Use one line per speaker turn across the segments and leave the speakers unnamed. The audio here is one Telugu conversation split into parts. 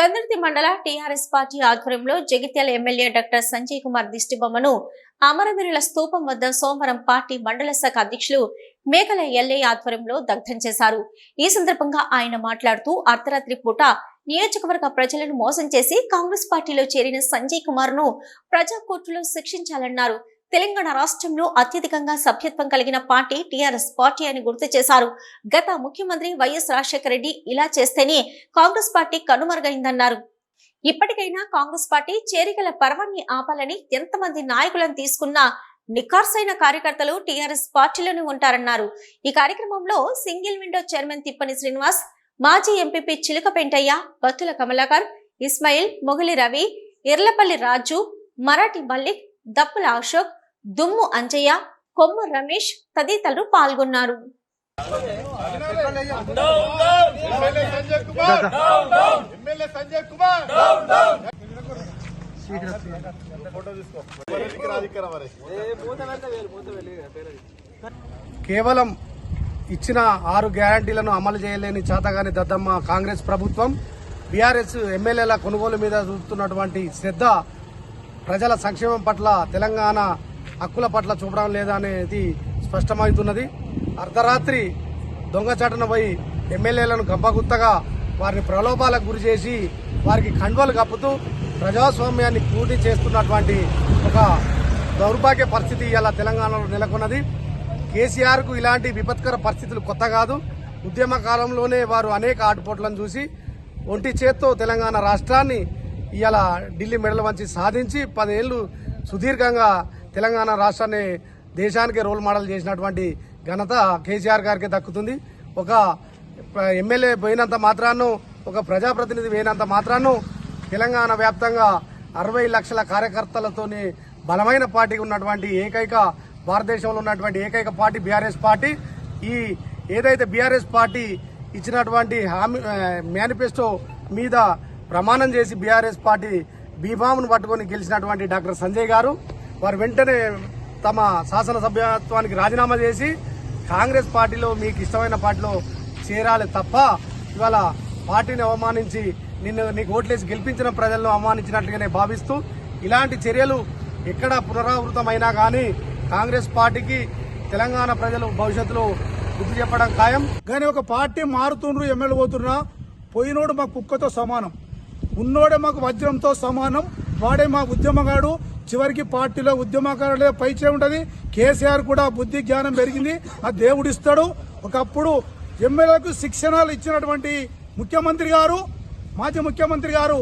చంద్రతి మండల టీఆర్ఎస్ పార్టీ ఆధ్వర్యంలో జగిత్యాల ఎమ్మెల్యే డాక్టర్ సంజయ్ కుమార్ దిష్టిబొమ్మను అమరవీరుల స్తూపం వద్ద సోమవారం పార్టీ మండల శాఖ అధ్యక్షులు మేకల ఎల్ఏ ఆధ్వర్యంలో దగ్ధం చేశారు. ఈ సందర్భంగా ఆయన మాట్లాడుతూ అర్ధరాత్రి పూట నియోజకవర్గ ప్రజలను మోసం చేసి కాంగ్రెస్ పార్టీలో చేరిన సంజయ్ కుమార్ను ప్రజా కోర్టులో శిక్షించాలన్నారు. తెలంగాణ రాష్ట్రంలో అత్యధికంగా సభ్యత్వం కలిగిన పార్టీ టీఆర్ఎస్ పార్టీ అని గుర్తు చేశారు. గత ముఖ్యమంత్రి వైఎస్ రాజశేఖర రెడ్డి ఇలా చేస్తేనే కాంగ్రెస్ పార్టీ కనుమరుగైందన్నారు. ఇప్పటికైనా కాంగ్రెస్ పార్టీ చేరికల పర్వాన్ని ఆపాలని ఎంతమంది నాయకులను తీసుకున్నా నిఖార్సైన కార్యకర్తలు టీఆర్ఎస్ పార్టీలోనే ఉంటారన్నారు. ఈ కార్యక్రమంలో single window chairman Tippani Srinivas మాజీ ఎంపీపీ చిలుక పెంటయ్య బత్తుల కమలాకర్ ఇస్మాయిల్ మొగిలి రవి ఎర్లపల్లి రాజు మరాఠీ మల్లిక్ దప్పుల అశోక్ దుమ్ము అంజయ్య కొమ్ము రమేష్ తదితరులు పాల్గొన్నారు.
కేవలం ఇచ్చిన ఆరు గ్యారంటీలను అమలు చేయలేని చేతగాని దద్దమ్మ కాంగ్రెస్ ప్రభుత్వం బీఆర్ఎస్ ఎమ్మెల్యేల కొనుగోలు మీద చూపుతున్నటువంటి శ్రద్ధ ప్రజల సంక్షేమం పట్ల తెలంగాణ హక్కుల పట్ల చూపడం లేదా అనేది స్పష్టమవుతున్నది. అర్ధరాత్రి దొంగచాటున పోయి ఎమ్మెల్యేలను గంపగుత్తగా వారిని ప్రలోభాలకు గురి చేసి వారికి కండువలు కప్పుతూ ప్రజాస్వామ్యాన్ని పూర్తి చేస్తున్నటువంటి ఒక దౌర్భాగ్య పరిస్థితి ఇలా తెలంగాణలో నెలకొన్నది. కేసీఆర్కు ఇలాంటి విపత్కర పరిస్థితులు కొత్త కాదు. ఉద్యమ కాలంలోనే వారు అనేక ఆటుపోట్లను చూసి ఒంటి చేత్తో తెలంగాణ రాష్ట్రాన్ని ఇలా ఢిల్లీ మెడల వంచి సాధించి పదేళ్ళు సుదీర్ఘంగా తెలంగాణ రాష్ట్రాన్ని దేశానికి రోల్ మోడల్ చేసినటువంటి ఘనత కేసీఆర్ గారికి దక్కుతుంది. ఒక ఎమ్మెల్యే పోయినంత మాత్రాను ఒక ప్రజాప్రతినిధి పోయినంత మాత్రాను తెలంగాణ వ్యాప్తంగా అరవై లక్షల కార్యకర్తలతోని బలమైన పార్టీ ఉన్నటువంటి ఏకైక భారతదేశంలో ఉన్నటువంటి ఏకైక పార్టీ బీఆర్ఎస్ పార్టీ. ఈ ఏదైతే బీఆర్ఎస్ పార్టీ ఇచ్చినటువంటి హామీ మేనిఫెస్టో మీద ప్రమాణం చేసి బీఆర్ఎస్ పార్టీ బీభామును పట్టుకొని గెలిచినటువంటి డాక్టర్ సంజయ్ గారు. వారు వెంటనే తమ శాసనసభ్యత్వానికి రాజీనామా చేసి కాంగ్రెస్ పార్టీలో మీకు ఇష్టమైన పార్టీలో చేరాలి తప్ప ఇవాళ పార్టీని అవమానించి నిన్ను నీకు ఓట్లేసి గెలిపించిన ప్రజలను అవమానించినట్టుగానే భావిస్తూ ఇలాంటి చర్యలు ఎక్కడ పునరావృతమైనా కానీ కాంగ్రెస్ పార్టీకి తెలంగాణ ప్రజలు భవిష్యత్తులో గుర్తు చెప్పడం ఖాయం.
కానీ ఒక పార్టీ మారుతుండ్రు ఎమ్మెల్యే పోతున్నా పోయినోడు మా కుక్కతో సమానం ఉన్నోడే మాకు వజ్రంతో సమానం వాడే మా ఉద్యమగాడు చివరికి పార్టీలో ఉద్యమకారులే పైచే ఉంటుంది. కేసీఆర్ కూడా బుద్ధి జ్ఞానం పెరిగింది. ఆ దేవుడు ఇస్తాడు. ఒకప్పుడు ఎమ్మెల్యేలకు శిక్షణలు ఇచ్చినటువంటి ముఖ్యమంత్రి గారు మాజీ ముఖ్యమంత్రి గారు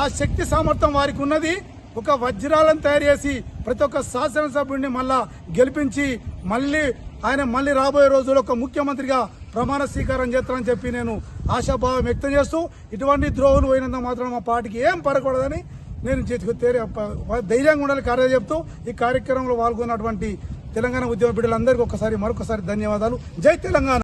ఆ శక్తి సామర్థ్యం వారికి ఉన్నది. ఒక వజ్రాలను తయారు చేసి ప్రతి ఒక్క శాసనసభ్యుడిని మళ్ళా గెలిపించి మళ్ళీ ఆయన మళ్ళీ రాబోయే రోజుల్లో ఒక ముఖ్యమంత్రిగా ప్రమాణ స్వీకారం చేస్తానని చెప్పి నేను ఆశాభావం వ్యక్తం చేస్తూ ఇటువంటి ద్రోహులు పోయినంత మాత్రం మా పార్టీకి ఏం పడకూడదని నేను చేతికి తేరే- ధైర్యంగా ఉండాలి కార్యం చెప్తూ ఈ కార్యక్రమంలో పాల్గొన్నటువంటి తెలంగాణ ఉద్యమ బిడ్డలందరికీ ఒకసారి మరొకసారి ధన్యవాదాలు. జై తెలంగాణ!